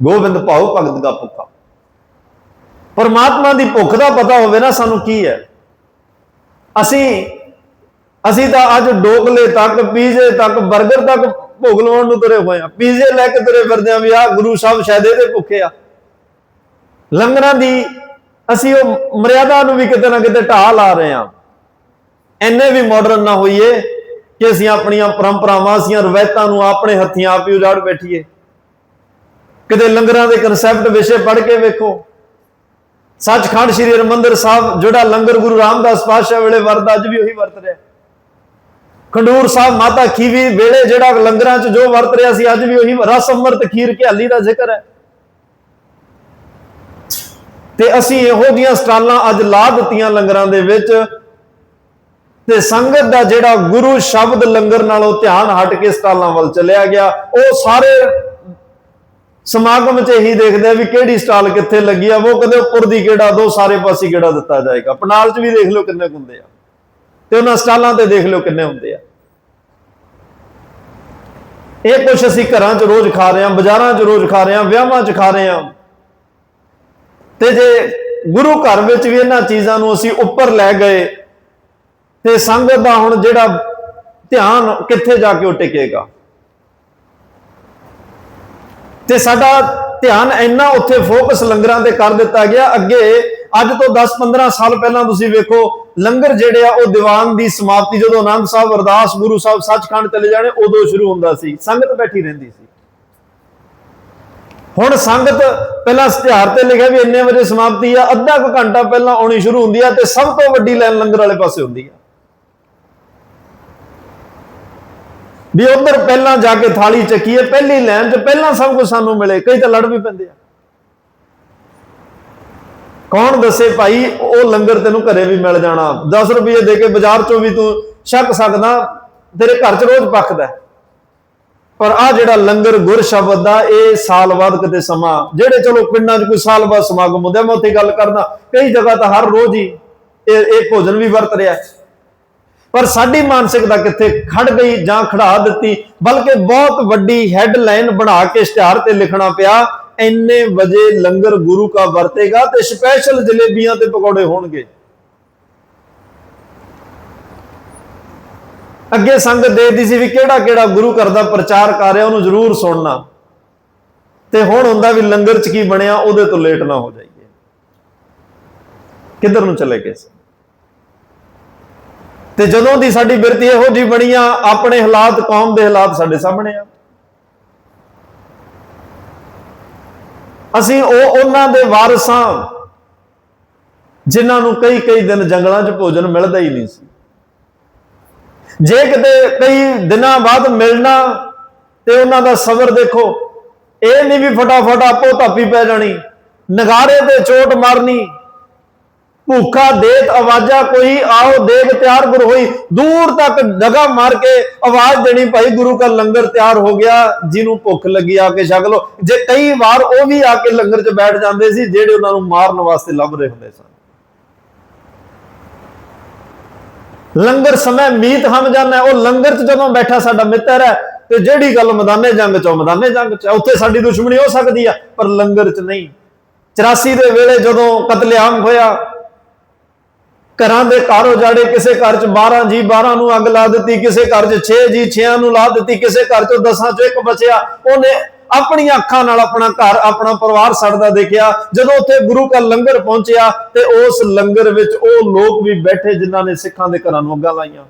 ਗੋਬਿੰਦ ਭਾਉ ਭਗਤ ਦਾ ਭੁੱਖਾ। ਪਰਮਾਤਮਾ ਦੀ ਭੁੱਖ ਦਾ ਪਤਾ ਹੋਵੇ ਨਾ ਸਾਨੂੰ ਕੀ ਹੈ। ਅਸੀਂ ਅਸੀਂ ਤਾਂ ਅੱਜ ਡੋਕਲੇ ਤੱਕ, ਪੀਜ਼ੇ ਤੱਕ 버ਗਰ ਤੱਕ ਭੁੱਖ ਲਾਉਣ ਨੂੰ ਤੁਰੇ ਹੋਏ ਆ ਪੀਜ਼ੇ ਲੈ ਕੇ ਤੁਰੇ ਫਿਰਦੇ ਆ ਵੀ ਆ ਗੁਰੂ ਸਾਹਿਬ ਸ਼ਾਇਦ ਇਹਦੇ ਭੁੱਖੇ ਆ। ਲੰਗਰਾਂ ਦੀ ਅਸੀਂ ਉਹ ਮਰਿਆਦਾ ਨੂੰ ਵੀ ਕਿਤੇ ਨਾ ਕਿਤੇ ਢਾਹ ਲਾ ਰਹੇ ਆ ਐਨੇ ਵੀ ਮਾਡਰਨ ਨਾ ਹੋਈਏ ਕਿ ਅਸੀਂ ਆਪਣੀਆਂ ਪਰੰਪਰਾਵਾਂ, ਅਸੀਂ ਰਵਾਇਤਾਂ ਨੂੰ ਆਪਣੇ ਹੱਥੀਂ ਆਪ ਹੀ ਉਜਾੜ ਬੈਠੀਏ। ਕਿਤੇ ਲੰਗਰਾਂ ਦੇ ਕਨਸੈਪਟ ਵਿਸ਼ੇ ਪੜ੍ਹ ਕੇ ਵੇਖੋ। ਸੱਚਖੰਡ ਸ੍ਰੀ ਹਰਿਮੰਦਰ ਸਾਹਿਬ, ਜਿਹੜਾ ਲੰਗਰ ਗੁਰੂ ਰਾਮਦਾਸ ਪਾਤਸ਼ਾਹ ਵੇਲੇ ਵਰਤ ਅੱਜ ਵੀ ਉਹੀ ਵਰਤ ਰਿਹਾ। ਖੰਡੂਰ ਸਾਹਿਬ ਮਾਤਾ ਖੀਵੀ ਵੇਲੇ ਜਿਹੜਾ ਲੰਗਰਾਂ 'ਚ ਜੋ ਵਰਤ ਰਿਹਾ ਸੀ, ਅੱਜ ਵੀ ਉਹੀ ਰਸ ਅੰਮ੍ਰਿਤ, ਖੀਰ ਘਿਆਲੀ ਦਾ ਜ਼ਿਕਰ ਹੈ। ਤੇ ਅਸੀਂ ਇਹੋ ਜੀਆਂ ਸਟਾਲਾਂ ਅੱਜ ਲਾ ਦਿੱਤੀਆਂ ਲੰਗਰਾਂ ਦੇ ਵਿੱਚ। ਤੇ ਸੰਗਤ ਦਾ ਜਿਹੜਾ ਗੁਰੂ ਸ਼ਬਦ ਲੰਗਰ ਨਾਲੋਂ ਧਿਆਨ ਹਟ ਕੇ ਸਟਾਲਾਂ ਵੱਲ ਚਲਿਆ ਗਿਆ। ਉਹ ਸਾਰੇ ਸਮਾਗਮ 'ਚ ਇਹੀ ਦੇਖਦੇ ਆ ਵੀ ਕਿਹੜੀ ਸਟਾਲ ਕਿੱਥੇ ਲੱਗੀ ਆ, ਉਹ ਕਦੇ ਉੱਪਰ ਦੀ ਕਿਹੜਾ, ਦੋ ਸਾਰੇ ਪਾਸੇ ਕਿਹੜਾ ਦਿੱਤਾ ਜਾਏਗਾ। ਪਨਾਲ 'ਚ ਵੀ ਦੇਖ ਲਓ ਕਿੰਨੇ ਕੁ ਹੁੰਦੇ ਆ। ਤੇ ਉਹਨਾਂ ਸਟਾਲਾਂ ਤੇ ਦੇਖ ਲਓ ਕਿੰਨੇ ਹੁੰਦੇ ਆ। ਇਹ ਕੁਛ ਅਸੀਂ ਘਰਾਂ 'ਚ ਰੋਜ਼ ਖਾ ਰਹੇ ਹਾਂ ਬਾਜ਼ਾਰਾਂ 'ਚ ਰੋਜ਼ ਖਾ ਰਹੇ ਹਾਂ ਵਿਆਹਾਂ 'ਚ ਖਾ ਰਹੇ ਹਾਂ ਤੇ ਜੇ ਗੁਰੂ ਘਰ ਵਿੱਚ ਵੀ ਇਹਨਾਂ ਚੀਜ਼ਾਂ ਨੂੰ ਅਸੀਂ ਉੱਪਰ ਲੈ ਗਏ, ਤੇ ਸੰਗਤ ਦਾ ਹੁਣ ਜਿਹੜਾ ਧਿਆਨ ਕਿੱਥੇ ਜਾ ਕੇ ਉਹ ਟਿਕੇਗਾ? ਤੇ ਸਾਡਾ ਧਿਆਨ ਇੰਨਾ ਉੱਥੇ ਫੋਕਸ ਲੰਗਰਾਂ ਤੇ ਕਰ ਦਿੱਤਾ ਗਿਆ। ਅੱਗੇ ਅੱਜ ਤੋਂ 10-15 ਸਾਲ ਪਹਿਲਾਂ ਤੁਸੀਂ ਵੇਖੋ, ਲੰਗਰ ਜਿਹੜੇ ਆ, ਉਹ ਦੀਵਾਨ ਦੀ ਸਮਾਪਤੀ, ਜਦੋਂ ਆਨੰਦ ਸਾਹਿਬ, ਅਰਦਾਸ, ਗੁਰੂ ਸਾਹਿਬ ਸੱਚਖੰਡ ਚਲੇ ਜਾਣੇ, ਉਦੋਂ ਸ਼ੁਰੂ ਹੁੰਦਾ ਸੀ। ਸੰਗਤ ਬੈਠੀ ਰਹਿੰਦੀ ਸੀ। ਹੁਣ ਸੰਗਤ ਪਹਿਲਾਂ ਇਸ਼ਤਿਹਾਰ ਤੇ ਲਿਖਿਆ ਵੀ ਇੰਨੇ ਵਜੇ ਸਮਾਪਤੀ ਆ, ਅੱਧਾ ਕੁ ਘੰਟਾ ਪਹਿਲਾਂ ਆਉਣੀ ਸ਼ੁਰੂ ਹੁੰਦੀ ਆ ਤੇ ਸਭ ਤੋਂ ਵੱਡੀ ਲਾਈਨ ਲੰਗਰ ਵਾਲੇ ਪਾਸੇ ਹੁੰਦੀ ਆ। ਵੀ ਉਧਰ ਪਹਿਲਾਂ ਜਾ ਕੇ ਥਾਲੀ ਚੱਕੀਏ, ਪਹਿਲੀ ਲਾਈਨ 'ਚ ਪਹਿਲਾਂ ਸਭ ਕੁਝ ਸਾਨੂੰ ਮਿਲੇ, ਕਈ ਤਾਂ ਲੜ ਵੀ ਪੈਂਦੇ ਆ। ਕੌਣ ਦੱਸੇ ਭਾਈ, ਉਹ ਲੰਗਰ ਤੈਨੂੰ ਘਰੇ ਵੀ ਮਿਲ ਜਾਣਾ। 10 ਰੁਪਏ ਦੇ ਕੇ ਬਾਜ਼ਾਰ 'ਚੋਂ ਵੀ ਤੂੰ ਛਕ ਸਕਦਾ, ਤੇਰੇ ਘਰ 'ਚ ਰੋਜ਼ ਪੱਕਦਾ। ਪਰ ਆ ਜਿਹੜਾ ਲੰਗਰ ਗੁਰ ਸ਼ਬਦ ਦਾ ਇਹ ਸਾਲ ਬਾਅਦ ਕਿਤੇ ਸਮਾਂ। ਜਿਹੜੇ ਚਲੋ ਪਿੰਡਾਂ 'ਚ ਕੋਈ ਸਾਲ ਬਾਅਦ ਸਮਾਗਮ ਹੁੰਦਾ ਮੈਂ ਉੱਥੇ ਗੱਲ ਕਰਦਾ, ਕਈ ਜਗ੍ਹਾ ਤਾਂ ਹਰ ਰੋਜ਼ ਹੀ ਇਹ ਇਹ ਭੋਜਨ ਵੀ ਵਰਤ ਰਿਹਾ। ਪਰ ਸਾਡੀ ਮਾਨਸਿਕਤਾ ਕਿੱਥੇ ਖੜ ਗਈ ਜਾਂ ਖੜਾ ਦਿੱਤੀ? ਬਲਕਿ ਬਹੁਤ ਵੱਡੀ ਹੈਡਲਾਈਨ ਬਣਾ ਕੇ ਇਸ਼ਤਿਹਾਰ ਤੇ ਲਿਖਣਾ ਪਿਆ, ਇੰਨੇ ਵਜੇ ਲੰਗਰ ਗੁਰੂ ਕਾ ਵਰਤੇਗਾ ਤੇ ਸਪੈਸ਼ਲ ਜਲੇਬੀਆਂ ਤੇ ਪਕੌੜੇ ਹੋਣਗੇ। ਅੱਗੇ ਸੰਗਤ ਦੇਖਦੀ ਸੀ ਵੀ ਕਿਹੜਾ ਕਿਹੜਾ ਗੁਰੂ ਘਰ ਦਾ ਪ੍ਰਚਾਰ ਕਰ ਰਿਹਾ, ਉਹਨੂੰ ਜ਼ਰੂਰ ਸੁਣਨਾ। ਤੇ ਹੁਣ ਹੁੰਦਾ ਵੀ ਲੰਗਰ ਚ ਕੀ ਬਣਿਆ, ਉਹਦੇ ਤੋਂ ਲੇਟ ਨਾ ਹੋ ਜਾਈਏ। ਕਿੱਧਰ ਨੂੰ ਚਲੇ ਗਏ ਸੀ? ਤੇ ਜਦੋਂ ਦੀ ਸਾਡੀ ਬਿਰਤੀ ਇਹੋ ਜੀ ਬਣੀ ਆ, ਆਪਣੇ ਹਾਲਾਤ ਕੌਮ ਦੇ ਹਾਲਾਤ ਸਾਡੇ ਸਾਹਮਣੇ ਆ। ਅਸੀਂ ਉਹ ਉਹਨਾਂ ਦੇ ਵਾਰਸਾਂ ਜਿਨ੍ਹਾਂ ਨੂੰ ਕਈ ਕਈ ਦਿਨ ਜੰਗਲਾਂ 'ਚ ਭੋਜਨ ਮਿਲਦਾ ਹੀ ਨਹੀਂ ਸੀ। ਜੇ ਕਿਤੇ ਕਈ ਦਿਨਾਂ ਬਾਅਦ ਮਿਲਣਾ ਤੇ ਉਹਨਾਂ ਦਾ ਸਬਰ ਦੇਖੋ, ਇਹ ਨਹੀਂ ਵੀ ਫਟਾਫਟ ਆਪੋ ਧਾਪੀ ਪੈ ਜਾਣੀ ਨਗਾਰੇ ਤੇ ਚੋਟ ਮਾਰਨੀ ਭੁੱਖਾ ਦੇਤ ਆਵਾਜ਼ਾ ਕੋਈ, ਆਓ ਦੇਗ ਤਿਆਰ ਗੁਰ ਹੋਈ। ਦੂਰ ਤੱਕ ਡਗਾ ਮਾਰ ਕੇ ਆਵਾਜ਼ ਦੇਣੀ ਭਾਈ, ਗੁਰੂ ਦਾ ਲੰਗਰ ਤਿਆਰ ਹੋ ਗਿਆ, ਜਿਹਨੂੰ ਭੁੱਖ ਲੱਗੀ ਆ ਕੇ ਛਕ ਲੋ ਜੇ ਕਈ ਵਾਰ ਉਹ ਵੀ ਆ ਕੇ ਲੰਗਰ 'ਚ ਬੈਠ ਜਾਂਦੇ ਸੀ, ਜਿਹੜੇ ਉਹਨਾਂ ਨੂੰ ਮਾਰਨ ਵਾਸਤੇ ਲੱਭ ਰਹੇ ਹੁੰਦੇ ਸਨ। ਲੰਗਰ ਸਮੇਂ ਮੀਤ ਹਮ ਜਾਣਾ, ਉਹ ਲੰਗਰ 'ਚ ਜਦੋਂ ਬੈਠਾ ਸਾਡਾ ਮਿੱਤਰ ਹੈ, ਤੇ ਜਿਹੜੀ ਗੱਲ ਮੈਦਾਨੇ ਜੰਗ 'ਚ, ਉਹ ਮੈਦਾਨੇ ਜੰਗ 'ਚ ਉੱਥੇ ਸਾਡੀ ਦੁਸ਼ਮਣੀ ਹੋ ਸਕਦੀ ਆ, ਪਰ ਲੰਗਰ 'ਚ ਨਹੀਂ। 84 ਦੇ ਵੇਲੇ ਜਦੋਂ ਕਤਲੇਆਮ ਹੋਇਆ ਘਰਾਂ ਦੇ ਘਰ ਉਜਾੜੇ, ਕਿਸੇ ਘਰ 'ਚ 12 ਜੀ 12 ਨੂੰ ਅੱਗ ਲਾ ਦਿੱਤੀ, ਕਿਸੇ ਘਰ 'ਚ 6 ਜੀ 6 ਨੂੰ ਲਾ ਦਿੱਤੀ, ਕਿਸੇ ਘਰ 'ਚੋਂ 10 'ਚੋਂ ਇੱਕ ਬਚਿਆ। ਉਹਨੇ ਆਪਣੀਆਂ ਅੱਖਾਂ ਨਾਲ ਆਪਣਾ ਘਰ, ਆਪਣਾ ਪਰਿਵਾਰ ਸੜਦਾ ਦੇਖਿਆ। ਜਦੋਂ ਉੱਥੇ ਗੁਰੂ ਕਾ ਲੰਗਰ ਪਹੁੰਚਿਆ ਤੇ ਉਸ ਲੰਗਰ ਵਿੱਚ ਉਹ ਲੋਕ ਵੀ ਬੈਠੇ ਜਿਨ੍ਹਾਂ ਨੇ ਸਿੱਖਾਂ ਦੇ ਘਰਾਂ ਨੂੰ ਅੱਗਾਂ ਲਾਈਆਂ।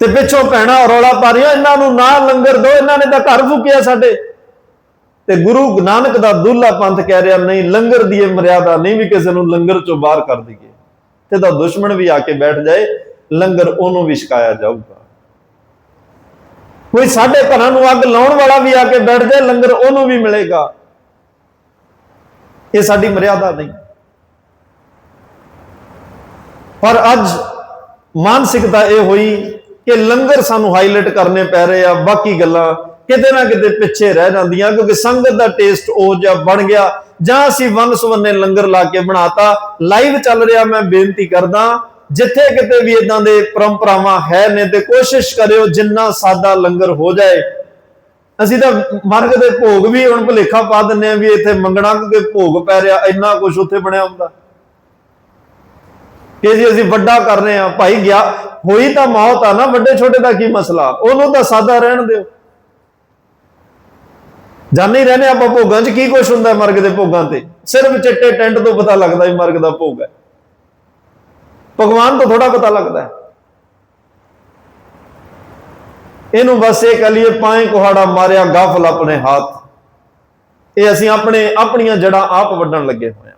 ਤੇ ਪਿੱਛੋਂ ਭੈਣਾ ਰੌਲਾ ਪਾ ਰਹੀਆਂ ਇਹਨਾਂ ਨੂੰ ਨਾ ਲੰਗਰ ਦਿਓ, ਇਹਨਾਂ ਨੇ ਤਾਂ ਘਰ ਫੂਕਿਆ ਸਾਡੇ। ਤੇ ਗੁਰੂ ਨਾਨਕ ਦਾ ਦੁੱਲਾ ਪੰਥ ਕਹਿ ਰਿਹਾ, ਨਹੀਂ, ਲੰਗਰ ਦੀ ਇਹ ਮਰਿਆਦਾ ਨਹੀਂ ਵੀ ਕਿਸੇ ਨੂੰ ਲੰਗਰ ਚੋਂ ਬਾਹਰ ਕਰ ਦਈਏ। ਤੇ ਦਾ ਦੁਸ਼ਮਣ ਵੀ ਆ ਕੇ ਬੈਠ ਜਾਏ, ਲੰਗਰ ਉਹਨੂੰ ਵੀ ਛਕਾਇਆ ਜਾਊਗਾ। ਕੋਈ ਸਾਡੇ ਘਰਾਂ ਨੂੰ ਅੱਗ ਲਾਉਣ ਵਾਲਾ ਵੀ ਆ ਕੇ ਬੈਠ ਜਾਏ, ਲੰਗਰ ਉਹਨੂੰ ਵੀ ਮਿਲੇਗਾ। ਇਹ ਸਾਡੀ ਮਰਿਆਦਾ ਨਹੀਂ। ਪਰ ਅੱਜ ਮਾਨਸਿਕਤਾ ਇਹ ਹੋਈ ਕਿ ਲੰਗਰ ਸਾਨੂੰ ਹਾਈਲਾਈਟ ਕਰਨੇ ਪੈ ਰਹੇ ਆ, ਬਾਕੀ ਗੱਲਾਂ ਕਿਤੇ ਨਾ ਕਿਤੇ ਪਿੱਛੇ ਰਹਿ ਜਾਂਦੀਆਂ, ਕਿਉਂਕਿ ਸੰਗਤ ਦਾ ਟੇਸਟ ਉਹ ਜਿਹਾ ਬਣ ਗਿਆ। ਜਾਂ ਅਸੀਂ ਵੰਨ ਸੁਵੰਨੇ ਲੰਗਰ ਲਾ ਕੇ ਬਣਾਤਾ। ਲਾਈਵ ਚੱਲ ਰਿਹਾ, ਮੈਂ ਬੇਨਤੀ ਕਰਦਾ, ਜਿੱਥੇ ਕਿਤੇ ਵੀ ਇਦਾਂ ਦੇ ਪਰੰਪਰਾਵਾਂ ਹੈ ਨੇ ਤੇ ਕੋਸ਼ਿਸ਼ ਕਰਿਓ ਜਿੰਨਾ ਸਾਦਾ ਲੰਗਰ ਹੋ ਜਾਏ। ਅਸੀਂ ਤਾਂ ਮਰਗ ਦੇ ਭੋਗ ਵੀ ਹੁਣ ਭੁਲੇਖਾ ਪਾ ਦਿੰਨੇ ਆ ਵੀ ਇੱਥੇ ਮੰਗਣਾ ਕਿਉਂਕਿ ਭੋਗ ਪੈ ਰਿਹਾ, ਇੰਨਾ ਕੁਝ ਉੱਥੇ ਬਣਿਆ ਹੁੰਦਾ। ਕਿ ਜੀ ਅਸੀਂ ਵੱਡਾ ਕਰ ਰਹੇ ਆ ਭਾਈ ਗਿਆ, ਹੋਈ ਤਾਂ ਮੌਤ ਆ ਨਾ, ਵੱਡੇ ਛੋਟੇ ਦਾ ਕੀ ਮਸਲਾ? ਉਹਨੂੰ ਤਾਂ ਸਾਦਾ ਰਹਿਣ ਦਿਓ। ਜਾਣੇ ਹੀ ਰਹਿੰਦੇ ਆਪਾਂ ਭੋਗਾਂ 'ਚ, ਕੀ ਕੁਝ ਹੁੰਦਾ ਮਰਗ ਦੇ ਭੋਗਾਂ ਤੇ? ਸਿਰਫ ਚਿੱਟੇ ਟੈਂਟ ਤੋਂ ਪਤਾ ਲੱਗਦਾ ਵੀ ਮਰਗ ਦਾ ਭੋਗ ਹੈ। ਭਗਵਾਨ ਤੋਂ ਥੋੜਾ ਪਤਾ ਲੱਗਦਾ ਹੈ। ਇਹਨੂੰ ਬਸ ਇਹ ਕਹ ਲਈਏ, ਪਾਏ ਕੁਹਾੜਾ ਮਾਰਿਆ, ਗਾਫਲ ਆਪਣੇ ਹੱਥ। ਇਹ ਅਸੀਂ ਆਪਣੇ, ਆਪਣੀਆਂ ਜੜਾਂ ਆਪ ਵੱਢਣ ਲੱਗੇ ਹੋਏ ਆ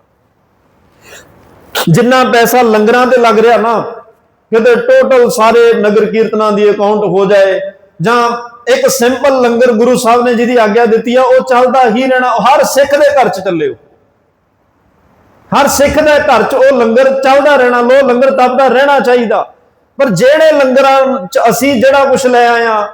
ਜਿੰਨਾ ਪੈਸਾ ਲੰਗਰਾਂ ਤੇ ਲੱਗ ਰਿਹਾ ਨਾ, ਕਿਤੇ ਟੋਟਲ ਸਾਰੇ ਨਗਰ ਕੀਰਤਨਾਂ ਦੀ ਅਕਾਊਂਟ ਹੋ ਜਾਏ ਜਾਂ ਇੱਕ ਸਿੰਪਲ ਲੰਗਰ ਗੁਰੂ ਸਾਹਿਬ ਨੇ ਜਿਹਦੀ ਆਗਿਆ ਦਿੱਤੀ ਆ, ਉਹ ਚੱਲਦਾ ਹੀ ਰਹਿਣਾ ਹਰ ਸਿੱਖ ਦੇ ਘਰ ਚ ਚੱਲੇ ਉਹ ਹਰ ਸਿੱਖ ਦੇ ਘਰ ਚ ਉਹ ਲੰਗਰ ਚੱਲਦਾ ਰਹਿਣਾ ਲੋ ਲੰਗਰ ਤਪਦਾ ਰਹਿਣਾ ਚਾਹੀਦਾ। ਪਰ ਜਿਹੜੇ ਲੰਗਰਾਂ ਚ ਅਸੀਂ ਜਿਹੜਾ ਕੁਝ ਲੈ ਆਇਆ,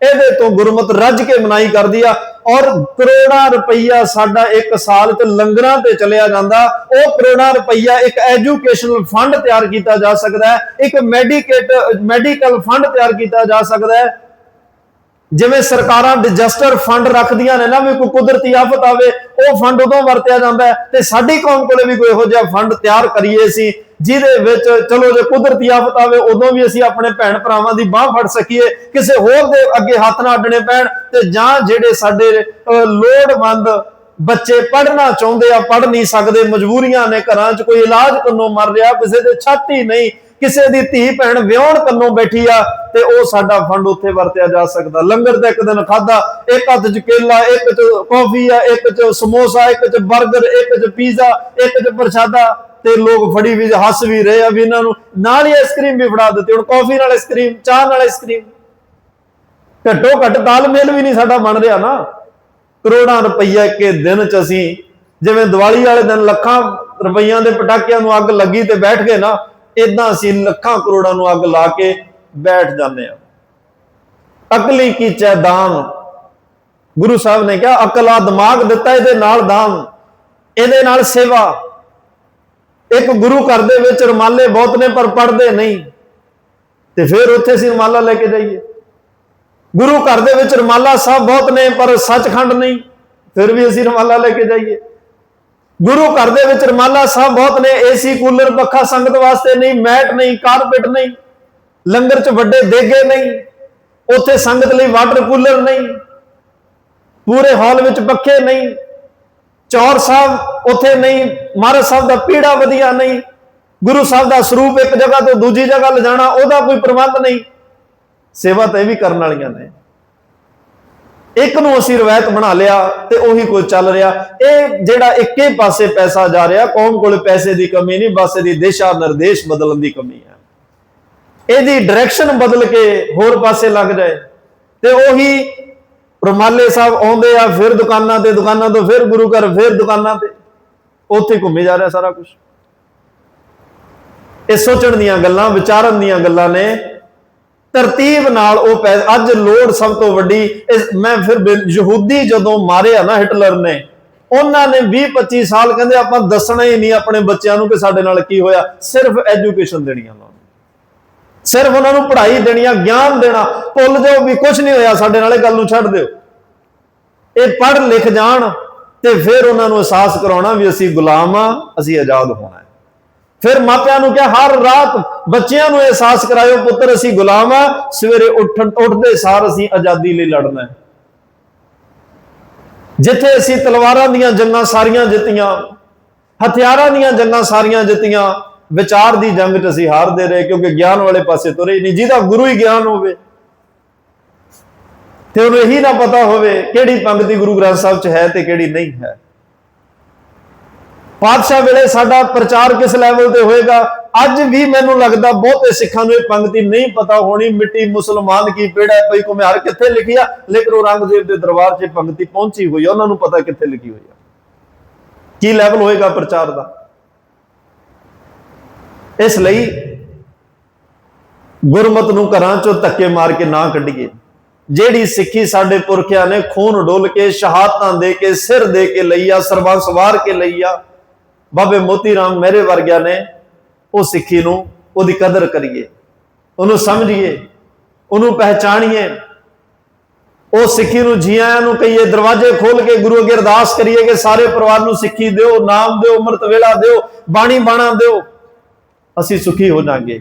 ਇਹਦੇ ਤੋਂ ਗੁਰਮਤ ਰੱਜ ਕੇ ਮਨਾਈ ਕਰਦੀ ਆ। ਔਰ ਕਰੋੜਾਂ ਰੁਪਈਆ ਸਾਡਾ ਇੱਕ ਸਾਲ ਚ ਲੰਗਰਾਂ ਤੇ ਚਲਿਆ ਜਾਂਦਾ। ਉਹ ਕਰੋੜਾਂ ਰੁਪਈਆ ਇੱਕ ਐਜੂਕੇਸ਼ਨਲ ਫੰਡ ਤਿਆਰ ਕੀਤਾ ਜਾ ਸਕਦਾ ਹੈ, ਇੱਕ ਮੈਡੀਕੇਟ ਮੈਡੀਕਲ ਫੰਡ ਤਿਆਰ ਕੀਤਾ ਜਾ ਸਕਦਾ ਹੈ। ਜਿਵੇਂ ਸਰਕਾਰਾਂ ਡਿਜ਼ਾਸਟਰ ਫੰਡ ਰੱਖਦੀਆਂ ਨੇ, ਨਾ ਵੀ ਕੋਈ ਕੁਦਰਤੀ ਆਫਤ ਆਵੇ, ਉਹ ਫੰਡ ਉਦੋਂ ਵਰਤਿਆ ਜਾਂਦਾ ਹੈ ਤੇ ਸਾਡੀ ਕੌਮ ਕੋਲੇ ਵੀ ਕੋਈ ਇਹੋ ਜਿਹਾ ਫੰਡ ਤਿਆਰ ਕਰੀਏ ਸੀ ਜਿਹਦੇ ਵਿੱਚ ਚਲੋ ਜੇ ਕੁਦਰਤੀ ਆਫਤ ਆਵੇ, ਉਦੋਂ ਵੀ ਅਸੀਂ ਆਪਣੇ ਭੈਣ ਭਰਾਵਾਂ ਦੀ ਬਾਹ ਫੜ ਸਕੀਏ, ਕਿਸੇ ਹੋਰ ਦੇ ਅੱਗੇ ਹੱਥ ਨਾ ਅੱਡਣੇ ਪੈਣ ਤੇ ਜਾਂ ਜਿਹੜੇ ਸਾਡੇ ਲੋੜਵੰਦ ਬੱਚੇ ਪੜ੍ਹਨਾ ਚਾਹੁੰਦੇ ਆ, ਪੜ੍ਹ ਨਹੀਂ ਸਕਦੇ, ਮਜਬੂਰੀਆਂ ਨੇ ਘਰਾਂ 'ਚ ਕੋਈ ਇਲਾਜ ਕੰਨੋਂ ਮਰ ਰਿਹਾ, ਕਿਸੇ ਦੇ ਛਾਤੀ ਨਹੀਂ ਕਿਸੇ ਦੀ ਧੀ ਭੈਣ ਵਿਆਹਣ ਕੰਨੋਂ ਬੈਠੀ ਆ ਤੇ ਉਹ ਸਾਡਾ ਫੰਡ ਉੱਥੇ ਵਰਤਿਆ ਜਾ ਸਕਦਾ। ਲੰਗਰ ਤੇ ਇੱਕ ਦਿਨ ਖਾਦਾ ਇੱਕ ਹੱਥ 'ਚ ਕੇਲਾ, ਇੱਕ 'ਚ ਕੌਫੀ ਆ, ਇੱਕ 'ਚ ਸਮੋਸਾ, ਇੱਕ 'ਚ 버ਗਰ ਇੱਕ 'ਚ ਪੀਜ਼ਾ, ਇੱਕ 'ਚ ਪ੍ਰਸ਼ਾਦਾ ਤੇ ਲੋਕ ਫੜੀ ਵੀ ਹੱਸ ਵੀ ਰਹੇ ਆ ਵੀ ਇਹਨਾਂ ਨੂੰ ਨਾਲ ਹੀ ਆਈਸਕ੍ਰੀਮ ਵੀ ਫੜਾ ਦਿੱਤੀ। ਹੁਣ ਕੌਫੀ ਨਾਲ ਆਈਸਕ੍ਰੀਮ, ਚਾਹ ਨਾਲ ਆਈਸਕ੍ਰੀਮ। ਘੱਟੋ ਘੱਟ ਤਾਲਮੇਲ ਵੀ ਨਹੀਂ ਸਾਡਾ ਬਣ ਰਿਹਾ ਨਾ। ਕਰੋੜਾਂ ਰੁਪਈਆ ਇੱਕ ਦਿਨ ਚ ਅਸੀਂ ਜਿਵੇਂ ਦੀਵਾਲੀ ਵਾਲੇ ਦਿਨ ਲੱਖਾਂ ਰੁਪਈਆਂ ਦੇ ਪਟਾਕਿਆਂ ਨੂੰ ਅੱਗ ਲੱਗੀ ਤੇ ਬੈਠ ਗਏ ਨਾ ਇਦਾਂ ਅਸੀਂ ਲੱਖਾਂ ਕਰੋੜਾਂ ਨੂੰ ਅੱਗ ਲਾ ਕੇ ਬੈਠ ਜਾਂਦੇ ਆ ਅਕਲੀ ਕੀ ਚੈਦਾਨ ਗੁਰੂ ਸਾਹਿਬ ਨੇ ਕਿਹਾ, ਅਕਲ ਆ ਦਿਮਾਗ ਦਿੱਤਾ ਇਹਦੇ ਨਾਲ ਦਾਨ ਇਹਦੇ ਨਾਲ ਸੇਵਾ। ਇੱਕ ਗੁਰੂ ਘਰ ਦੇ ਵਿੱਚ ਰਮਾਲੇ ਬਹੁਤ ਨੇ, ਪਰ ਪੜਦੇ ਨਹੀਂ। ਤੇ ਫਿਰ ਉੱਥੇ ਅਸੀਂ ਰਮਾਲਾ ਲੈ ਕੇ ਜਾਈਏ। ਗੁਰੂ ਘਰ ਦੇ ਵਿੱਚ ਰਮਾਲਾ ਸਾਹਿਬ ਬਹੁਤ ਨੇ, ਪਰ ਸੱਚਖੰਡ ਨਹੀਂ। ਫਿਰ ਵੀ ਅਸੀਂ ਰਮਾਲਾ ਲੈ ਕੇ ਜਾਈਏ। ਗੁਰੂ ਘਰ ਦੇ ਵਿੱਚ ਰਮਾਲਾ ਸਾਹਿਬ ਬਹੁਤ ਨੇ, ਏਸੀ, ਕੂਲਰ, ਪੱਖਾ, ਸੰਗਤ ਵਾਸਤੇ ਨਹੀਂ, ਮੈਟ ਨਹੀਂ, ਕਾਰਪੇਟ ਨਹੀਂ, ਲੰਗਰ 'ਚ ਵੱਡੇ ਦੇਗੇ ਨਹੀਂ, ਉੱਥੇ ਸੰਗਤ ਲਈ ਵਾਟਰ ਕੂਲਰ ਨਹੀਂ, ਪੂਰੇ ਹਾਲ ਵਿੱਚ ਪੱਖੇ ਨਹੀਂ, ਚੌਰ ਸਾਹਿਬ ਉੱਥੇ ਨਹੀਂ, ਮਹਾਰਾਜ ਸਾਹਿਬ ਦਾ ਪੀੜਾ ਵਧੀਆ ਨਹੀਂ, ਗੁਰੂ ਸਾਹਿਬ ਦਾ ਸਰੂਪ ਇੱਕ ਜਗ੍ਹਾ ਤੋਂ ਦੂਜੀ ਜਗ੍ਹਾ ਲਿਜਾਣਾ, ਉਹਦਾ ਕੋਈ ਪ੍ਰਬੰਧ ਨਹੀਂ, ਸੇਵਾ ਤਾਂ ਇਹ ਵੀ ਕਰਨ ਵਾਲੀਆਂ ਨੇ। ਇੱਕ ਨੂੰ ਅਸੀਂ ਰਵਾਇਤ ਬਣਾ ਲਿਆ ਤੇ ਉਹੀ ਕੋਈ ਚੱਲ ਰਿਹਾ। ਇਹ ਜਿਹੜਾ ਇੱਕੇ ਪਾਸੇ ਪੈਸਾ ਜਾ ਰਿਹਾ, ਕੌਮ ਕੋਲ ਪੈਸੇ ਦੀ ਕਮੀ ਨਹੀਂ, ਬਸ ਇਹਦੀ ਦਿਸ਼ਾ ਨਿਰਦੇਸ਼ ਬਦਲਣ ਦੀ ਕਮੀ ਹੈ। ਇਹਦੀ ਡਾਇਰੈਕਸ਼ਨ ਬਦਲ ਕੇ ਹੋਰ ਪਾਸੇ ਲੱਗ ਜਾਏ। ਤੇ ਉਹੀ ਰਮਾਲੇ ਸਾਹਿਬ ਆਉਂਦੇ ਆ, ਫਿਰ ਦੁਕਾਨਾਂ ਤੇ, ਦੁਕਾਨਾਂ ਤੋਂ ਫਿਰ ਗੁਰੂ ਘਰ, ਫਿਰ ਦੁਕਾਨਾਂ ਤੇ। ਉੱਥੇ ਘੁੰਮੇ ਜਾ ਰਿਹਾ ਸਾਰਾ ਕੁਝ। ਇਹ ਸੋਚਣ ਦੀਆਂ ਗੱਲਾਂ, ਵਿਚਾਰਨ ਦੀਆਂ ਗੱਲਾਂ ਨੇ। ਤਰਤੀਬ ਨਾਲ ਉਹ ਪੈ ਅੱਜ ਲੋੜ ਸਭ ਤੋਂ ਵੱਡੀ ਮੈਂ ਫਿਰ ਯਹੂਦੀ ਜਦੋਂ ਮਾਰਿਆ ਨਾ ਹਿਟਲਰ ਨੇ, ਉਹਨਾਂ ਨੇ 20 25 ਸਾਲ ਕਹਿੰਦੇ ਆਪਾਂ ਦੱਸਣਾ ਹੀ ਨਹੀਂ ਆਪਣੇ ਬੱਚਿਆਂ ਨੂੰ ਕਿ ਸਾਡੇ ਨਾਲ ਕੀ ਹੋਇਆ, ਸਿਰਫ ਐਜੂਕੇਸ਼ਨ ਦੇਣੀ ਉਹਨਾਂ ਨੂੰ। ਸਿਰਫ ਉਹਨਾਂ ਨੂੰ ਪੜ੍ਹਾਈ ਦੇਣੀ ਆ, ਗਿਆਨ ਦੇਣਾ, ਭੁੱਲ ਜਾਓ ਵੀ ਕੁਝ ਨਹੀਂ ਹੋਇਆ ਸਾਡੇ ਨਾਲ, ਇਹ ਗੱਲ ਨੂੰ ਛੱਡ ਦਿਓ। ਇਹ ਪੜ੍ਹ ਲਿਖ ਜਾਣ ਤੇ ਫਿਰ ਉਹਨਾਂ ਨੂੰ ਅਹਿਸਾਸ ਕਰਾਉਣਾ ਵੀ ਅਸੀਂ ਗੁਲਾਮ ਆ, ਅਸੀਂ ਆਜ਼ਾਦ ਹੋਣਾ ਫਿਰ ਮਾਪਿਆਂ ਨੂੰ ਕਿਹਾ, ਹਰ ਰਾਤ ਬੱਚਿਆਂ ਨੂੰ ਅਹਿਸਾਸ ਕਰਾਇਓ, ਪੁੱਤਰ, ਅਸੀਂ ਗੁਲਾਮ ਆ। ਸਵੇਰੇ ਉੱਠਣ, ਉੱਠਦੇ ਸਾਰ ਅਸੀਂ ਆਜ਼ਾਦੀ ਲਈ ਲੜਨਾ ਹੈ। ਜਿੱਥੇ ਅਸੀਂ ਤਲਵਾਰਾਂ ਦੀਆਂ ਜੰਗਾਂ ਸਾਰੀਆਂ ਜਿੱਤੀਆਂ, ਹਥਿਆਰਾਂ ਦੀਆਂ ਜੰਗਾਂ ਸਾਰੀਆਂ ਜਿੱਤੀਆਂ, ਵਿਚਾਰ ਦੀ ਜੰਗ 'ਚ ਅਸੀਂ ਹਾਰਦੇ ਰਹੇ, ਕਿਉਂਕਿ ਗਿਆਨ ਵਾਲੇ ਪਾਸੇ ਤੁਰੇ ਹੀ ਨਹੀਂ। ਜਿਹਦਾ ਗੁਰੂ ਹੀ ਗਿਆਨ ਹੋਵੇ ਤੇ ਉਹਨੂੰ ਇਹੀ ਨਾ ਪਤਾ ਹੋਵੇ ਕਿਹੜੀ ਪੰਗਤੀ ਗੁਰੂ ਗ੍ਰੰਥ ਸਾਹਿਬ 'ਚ ਹੈ ਤੇ ਕਿਹੜੀ ਨਹੀਂ ਹੈ। ਪਾਤਸ਼ਾਹ ਵੇਲੇ ਸਾਡਾ ਪ੍ਰਚਾਰ ਕਿਸ ਲੈਵਲ ਤੇ ਹੋਏਗਾ? ਅੱਜ ਵੀ ਮੈਨੂੰ ਲੱਗਦਾ ਬਹੁਤੇ ਸਿੱਖਾਂ ਨੂੰ ਇਹ ਪੰਗਤੀ ਨਹੀਂ ਪਤਾ ਹੋਣੀ। ਮਿੱਟੀ ਮੁਸਲਮਾਨ ਕੀ ਪੇੜਾ ਹੈ? ਪਈ ਕੁਮਿਆਰ ਕਿੱਥੇ ਲਿਖੀ ਆ? ਲੇਕਿਨ ਔਰੰਗਜ਼ੇਬ ਦੇ ਦਰਬਾਰ 'ਚ ਇਹ ਪੰਕਤੀ ਪਹੁੰਚੀ ਹੋਈ ਆ। ਉਹਨਾਂ ਨੂੰ ਪਤਾ ਕਿੱਥੇ ਲਿਖੀ ਹੋਈ ਆ। ਕੀ ਲੈਵਲ ਹੋਏਗਾ ਪ੍ਰਚਾਰ ਦਾ? ਇਸ ਲਈ ਗੁਰਮਤ ਨੂੰ ਘਰਾਂ 'ਚੋਂ ਧੱਕੇ ਮਾਰ ਕੇ ਨਾ ਕੱਢੀਏ। ਜਿਹੜੀ ਸਿੱਖੀ ਸਾਡੇ ਪੁਰਖਿਆਂ ਨੇ ਖੂਨ ਡੋਲ ਕੇ, ਸ਼ਹਾਦਤਾਂ ਦੇ ਕੇ, ਸਿਰ ਦੇ ਕੇ ਲਈ ਆ, ਸਰਬੰਸ ਵਾਰ ਕੇ ਲਈ ਆ ਬਾਬੇ ਮੋਤੀ ਰਾਮ ਮੇਰੇ ਵਰਗਿਆਂ ਨੇ ਉਹ ਸਿੱਖੀ ਨੂੰ ਉਹਦੀ ਕਦਰ ਕਰੀਏ, ਉਹਨੂੰ ਸਮਝੀਏ, ਉਹਨੂੰ ਪਹਿਚਾਣੀਏ। ਉਹ ਸਿੱਖੀ ਨੂੰ ਜੀਆਂ ਨੂੰ ਕਹੀਏ, ਦਰਵਾਜ਼ੇ ਖੋਲ ਕੇ ਗੁਰੂ ਅੱਗੇ ਅਰਦਾਸ ਕਰੀਏ ਕਿ ਸਾਰੇ ਪਰਿਵਾਰ ਨੂੰ ਸਿੱਖੀ ਦਿਓ, ਨਾਮ ਦਿਓ, ਅੰਮ੍ਰਿਤ ਵੇਲਾ ਦਿਓ, ਬਾਣੀ ਬਾਣਾ ਦਿਓ। ਅਸੀਂ ਸੁਖੀ ਹੋ ਜਾਾਂਗੇ।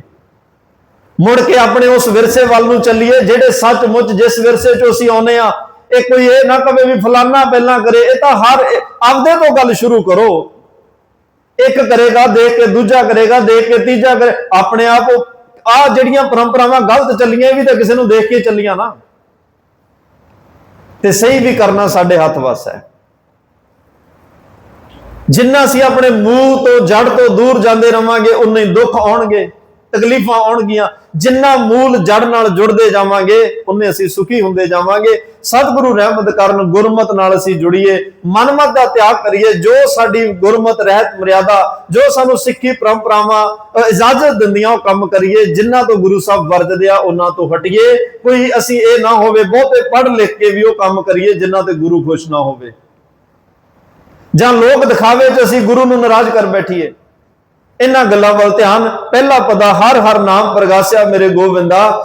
ਮੁੜ ਕੇ ਆਪਣੇ ਉਸ ਵਿਰਸੇ ਵੱਲ ਨੂੰ ਚੱਲੀਏ, ਜਿਹੜੇ ਸੱਚਮੁੱਚ ਜਿਸ ਵਿਰਸੇ ਚੋਂ ਅਸੀਂ ਆਉਨੇ ਆ ਇਹ ਕੋਈ ਇਹ ਨਾ ਕਵੇ ਵੀ ਫਲਾਨਾ ਪਹਿਲਾਂ ਕਰੇ, ਇਹ ਤਾਂ ਹਰ ਆਪਦੇ ਤੋਂ ਗੱਲ ਸ਼ੁਰੂ ਕਰੋ। ਇੱਕ ਕਰੇਗਾ, ਦੇਖ ਕੇ ਦੂਜਾ ਕਰੇਗਾ, ਦੇਖ ਕੇ ਤੀਜਾ ਕਰੇ, ਆਪਣੇ ਆਪ ਆ ਜਿਹੜੀਆਂ ਪਰੰਪਰਾਵਾਂ ਗਲਤ ਚੱਲੀਆਂ ਵੀ ਤਾਂ ਕਿਸੇ ਨੂੰ ਦੇਖ ਕੇ ਚੱਲੀਆਂ ਨਾ। ਤੇ ਸਹੀ ਵੀ ਕਰਨਾ ਸਾਡੇ ਹੱਥ ਵੱਸ ਹੈ। ਜਿੰਨਾ ਅਸੀਂ ਆਪਣੇ ਮੂੰਹ ਤੋਂ ਜੜ ਤੋਂ ਦੂਰ ਜਾਂਦੇ ਰਵਾਂਗੇ, ਉਨੇ ਹੀ ਦੁੱਖ ਆਉਣਗੇ। ਤਕਲੀਫਾਂ ਆਉਣਗੀਆਂ, ਜਿੰਨਾ ਮੂਲ ਜੜ ਨਾਲ ਜੁੜਦੇ ਜਾਵਾਂਗੇ ਉਨੇ ਅਸੀਂ ਸੁਖੀ ਹੁੰਦੇ ਜਾਵਾਂਗੇ। ਸਤਿਗੁਰੂ ਰਹਿਮਤ ਕਰਨ, ਗੁਰਮਤ ਨਾਲ ਅਸੀਂ ਜੁੜੀਏ। ਮਨਮਤ ਦਾ ਤਿਆਗ ਕਰੀਏ। ਜੋ ਸਾਡੀ ਗੁਰਮਤ, ਰਹਿਤ, ਮਰਿਆਦਾ, ਜੋ ਸਾਨੂੰ ਸਿੱਖੀ ਪਰੰਪਰਾਵਾਂ ਇਜਾਜ਼ਤ ਦਿੰਦੀਆਂ, ਉਹ ਕੰਮ ਕਰੀਏ। ਜਿਨ੍ਹਾਂ ਤੋਂ ਗੁਰੂ ਸਾਹਿਬ ਵਰਜਦੇ ਆ, ਉਹਨਾਂ ਤੋਂ ਹਟੀਏ। ਕੋਈ ਅਸੀਂ ਇਹ ਨਾ ਹੋਵੇ, ਬਹੁਤੇ ਪੜ੍ਹ ਲਿਖ ਕੇ ਵੀ ਉਹ ਕੰਮ ਕਰੀਏ ਜਿਨ੍ਹਾਂ ਤੇ ਗੁਰੂ ਖੁਸ਼ ਨਾ ਹੋਵੇ। ਜਾਂ ਲੋਕ ਦਿਖਾਵੇ ਚ ਅਸੀਂ ਗੁਰੂ ਨੂੰ ਨਾਰਾਜ਼ ਕਰ ਬੈਠੀਏ। ਇਹਨਾਂ ਗੱਲਾਂ ਵੱਲ ਧਿਆਨ। ਪਹਿਲਾ ਪਦਾ ਹਰ ਹਰ ਨਾਮ ਪ੍ਰਗਾਸਿਆ ਮੇਰੇ ਗੋਬਿੰਦਾ।